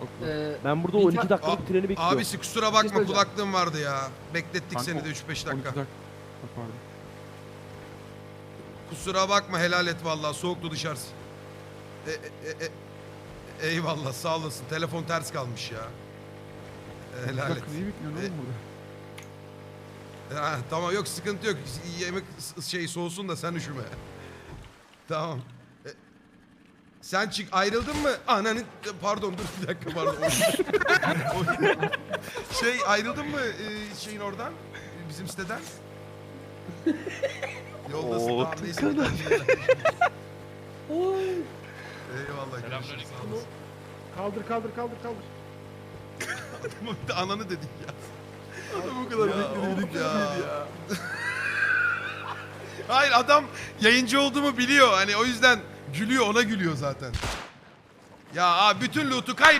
Okula. Ee, Ben burada Bir 12 ta- dakikalık treni bekliyorum. Abisi kusura şey bakma söyleyeceğim. kulaklığım vardı ya. Beklettik Kanka, seni de 3-5 12 dakika. dakika. Ha, Pardon. Kusura bakma helal et vallahi soğuktu dışarısı. E, e, e, e- eyvallah sağ olasın. Telefon ters kalmış ya. E, helal et. Dakika neyi bekliyorsun E- oğlum burada? Ha, tamam yok sıkıntı yok. Yemek s- şey soğusun da sen üşüme. tamam. Sen çık ayrıldın mı? Ananın pardon dur bir dakika pardon. şey ayrıldın mı e, şeyin oradan? E, Bizim siteden? Yoldasın Oo, tamam neyse. Eyvallah. görüşürüz, sağ olasın. kaldır kaldır kaldır kaldır. Adamın bir de ananı dedik ya. Adam o kadar bekledik ya. Hayır adam yayıncı olduğumu biliyor. Hani o yüzden gülüyor ona gülüyor zaten. Ya abi bütün loot'u kay